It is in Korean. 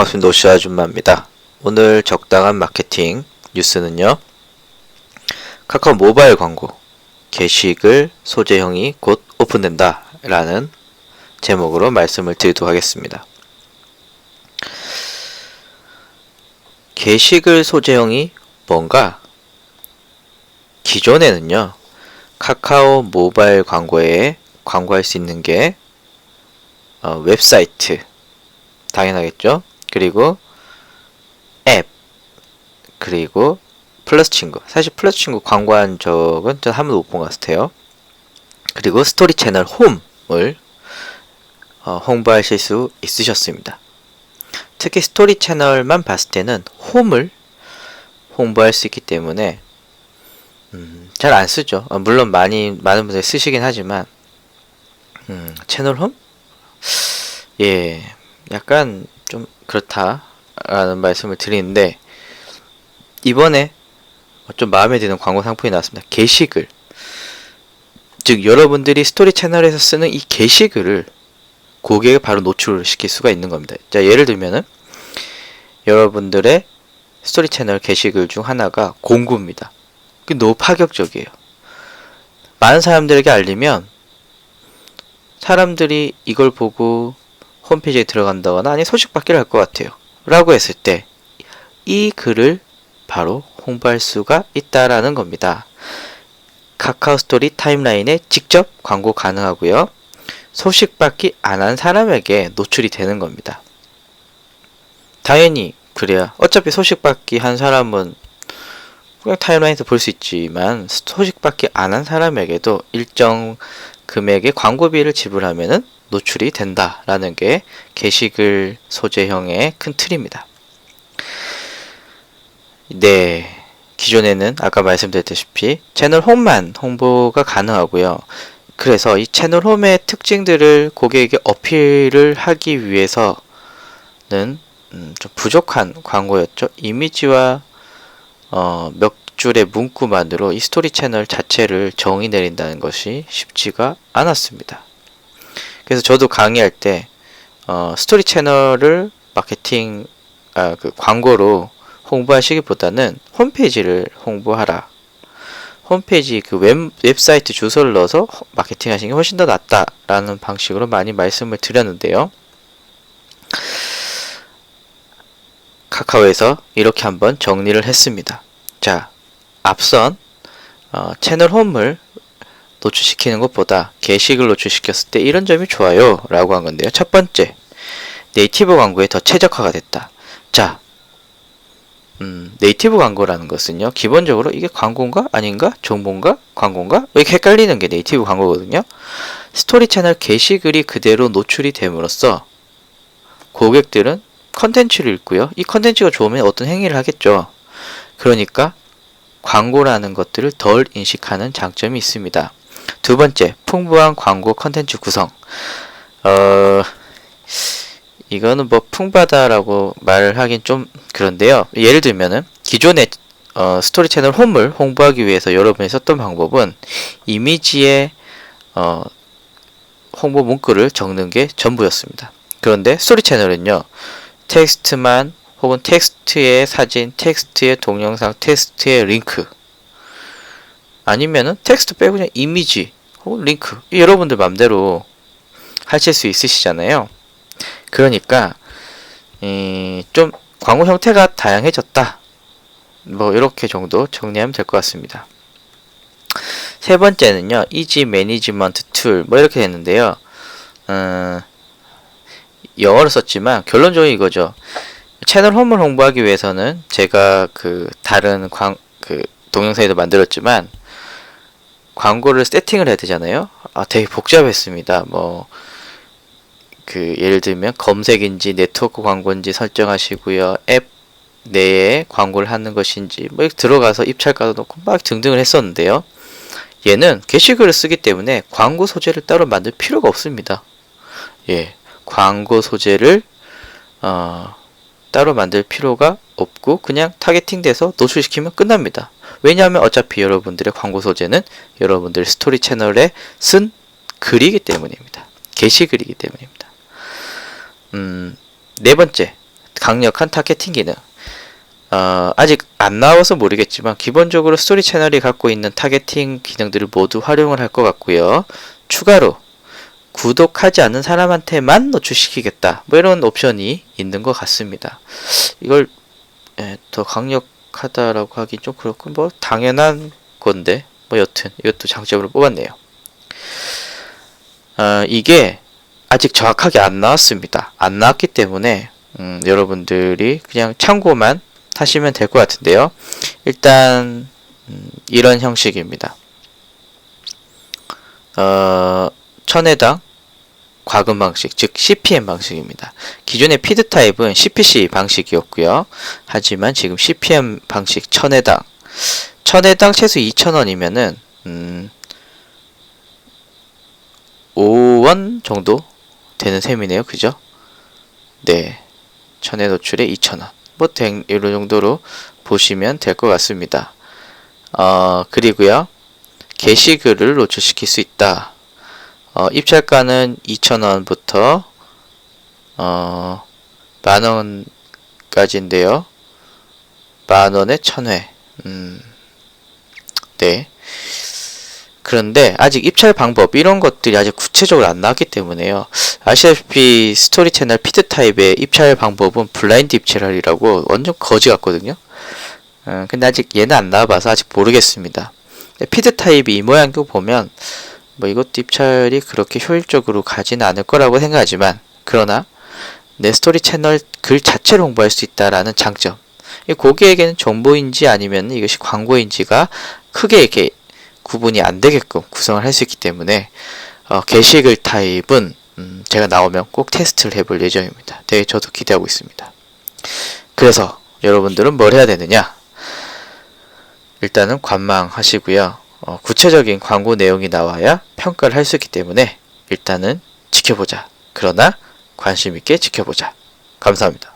반갑습니다. 노시 아줌마입니다. 오늘 적당한 마케팅 뉴스는요. 카카오 모바일 광고 게시글 소재형이 곧 오픈된다 라는 제목으로 말씀을 드리도록 하겠습니다. 게시글 소재형이 뭔가 기존에는요. 카카오 모바일 광고에 광고할 수 있는 게 어, 웹사이트 당연하겠죠. 그리고 앱 그리고 플러스 친구 사실 플러스 친구 광고한 적은 전 한 번도 못 본 것 같아요. 그리고 스토리 채널 홈을 어, 홍보하실 수 있으셨습니다. 특히 스토리 채널만 봤을 때는 홈을 홍보할 수 있기 때문에 음, 잘 안 쓰죠. 어, 물론 많이 많은 분들이 쓰시긴 하지만 음, 채널 홈? 예, 약간 좀 그렇다라는 말씀을 드리는데 이번에 좀 마음에 드는 광고 상품이 나왔습니다. 게시글. 즉 여러분들이 스토리 채널에서 쓰는 이 게시글을 고객에 바로 노출을 시킬 수가 있는 겁니다. 자, 예를 들면은 여러분들의 스토리 채널 게시글 중 하나가 공구입니다. 그 너무 파격적이에요. 많은 사람들에게 알리면 사람들이 이걸 보고 홈페이지에 들어간다거나 아니 소식 받기를 할 것 같아요. 라고 했을 때 이 글을 바로 홍보할 수가 있다라는 겁니다. 카카오 스토리 타임라인에 직접 광고 가능하고요. 소식 받기 안 한 사람에게 노출이 되는 겁니다. 당연히 그래야 어차피 소식 받기 한 사람은 그냥 타임라인에서 볼 수 있지만 소식 받기 안 한 사람에게도 일정 금액의 광고비를 지불하면은 노출이 된다라는 게 게시글 소재형의 큰 틀입니다. 네. 기존에는 아까 말씀드렸다시피 채널 홈만 홍보가 가능하고요. 그래서 이 채널 홈의 특징들을 고객에게 어필을 하기 위해서는 음, 좀 부족한 광고였죠. 이미지와 어, 몇 줄의 문구만으로 이 스토리 채널 자체를 정의 내린다는 것이 쉽지가 않았습니다. 그래서 저도 강의할 때 어, 스토리 채널을 마케팅 아, 그 광고로 홍보하시기보다는 홈페이지를 홍보하라. 홈페이지 그 웹, 웹사이트 주소를 넣어서 마케팅 하시는 게 훨씬 더 낫다라는 방식으로 많이 말씀을 드렸는데요. 카카오에서 이렇게 한번 정리를 했습니다. 자, 앞선 어, 채널 홈을 노출시키는 것보다 게시글 노출시켰을 때 이런 점이 좋아요 라고 한 건데요. 첫 번째, 네이티브 광고에 더 최적화가 됐다. 자, 음, 네이티브 광고라는 것은요, 기본적으로 이게 광고인가? 아닌가? 정보인가? 광고인가? 이렇게 헷갈리는 게 네이티브 광고거든요. 스토리 채널 게시글이 그대로 노출이 됨으로써 고객들은 컨텐츠를 읽고요. 이 컨텐츠가 좋으면 어떤 행위를 하겠죠. 그러니까 광고라는 것들을 덜 인식하는 장점이 있습니다. 두 번째, 풍부한 광고 컨텐츠 구성. 어, 이거는 뭐 풍부하다라고 말을 하긴 좀 그런데요. 예를 들면은 기존의 어, 스토리 채널 홈을 홍보하기 위해서 여러분이 썼던 방법은 이미지에 어, 홍보 문구를 적는 게 전부였습니다. 그런데 스토리 채널은요. 텍스트만 혹은 텍스트의 사진, 텍스트의 동영상, 텍스트의 링크 아니면은 텍스트 빼고 그냥 이미지 혹은 링크 여러분들 맘대로 하실 수 있으시잖아요. 그러니까 음, 좀 광고 형태가 다양해졌다. 뭐 이렇게 정도 정리하면 될 것 같습니다. 세 번째는요, 이지 매니지먼트 툴, 뭐 이렇게 됐는데요. 음, 영어로 썼지만 결론적으로 이거죠. 채널 홈을 홍보하기 위해서는 제가 그 다른 광, 그 동영상에도 만들었지만 광고를 세팅을 해야 되잖아요. 아, 되게 복잡했습니다. 뭐, 그, 예를 들면 검색인지 네트워크 광고인지 설정하시고요. 앱 내에 광고를 하는 것인지, 뭐, 들어가서 입찰가도 놓고 막 등등을 했었는데요. 얘는 게시글을 쓰기 때문에 광고 소재를 따로 만들 필요가 없습니다. 예. 광고 소재를, 어, 따로 만들 필요가 없고, 그냥 타겟팅 돼서 노출시키면 끝납니다. 왜냐하면 어차피 여러분들의 광고 소재는 여러분들 스토리 채널에 쓴 글이기 때문입니다. 게시글이기 때문입니다. 음, 네 번째, 강력한 타겟팅 기능. 어, 아직 안 나와서 모르겠지만 기본적으로 스토리 채널이 갖고 있는 타겟팅 기능들을 모두 활용을 할 것 같고요. 추가로 구독하지 않은 사람한테만 노출시키겠다. 뭐 이런 옵션이 있는 것 같습니다. 이걸 예, 더 강력하다라고 하긴 좀 그렇고 뭐 당연한 건데 뭐 여튼 이것도 장점으로 뽑았네요. 어, 이게 아직 정확하게 안 나왔습니다. 안 나왔기 때문에 음, 여러분들이 그냥 참고만 하시면 될 것 같은데요. 일단 음, 이런 형식입니다. 어, 천회당 과금 방식, 즉 CPM 방식입니다. 기존의 피드 타입은 CPC 방식이었고요. 하지만 지금 CPM 방식 천회당, 천회당 최소 2,000원이면은 음, 5원 정도 되는 셈이네요. 그죠? 네. 천회 노출에 2,000원. 뭐, 된, 이런 정도로 보시면 될 것 같습니다. 어, 그리고요. 게시글을 노출시킬 수 있다. 어, 입찰가는 2,000원부터, 어, 만원까지인데요. 만원에 1,000회. 음, 네. 그런데 아직 입찰 방법 이런 것들이 아직 구체적으로 안 나왔기 때문에요. 아시다시피 스토리 채널 피드 타입의 입찰 방법은 블라인드 입찰이라고 완전 거지 같거든요. 어, 근데 아직 얘는 안 나와봐서 아직 모르겠습니다. 피드 타입이 이 모양도 보면 뭐 이것도 입찰이 그렇게 효율적으로 가지는 않을 거라고 생각하지만 그러나 내 스토리 채널 글 자체를 홍보할 수 있다라는 장점. 이 고객에게는 정보인지 아니면 이것이 광고인지가 크게 이렇게 구분이 안 되게끔 구성을 할 수 있기 때문에 어, 게시글 타입은 음, 제가 나오면 꼭 테스트를 해볼 예정입니다. 되게 저도 기대하고 있습니다. 그래서 여러분들은 뭘 해야 되느냐? 일단은 관망하시고요. 어, 구체적인 광고 내용이 나와야 평가를 할 수 있기 때문에 일단은 지켜보자. 그러나 관심 있게 지켜보자. 감사합니다.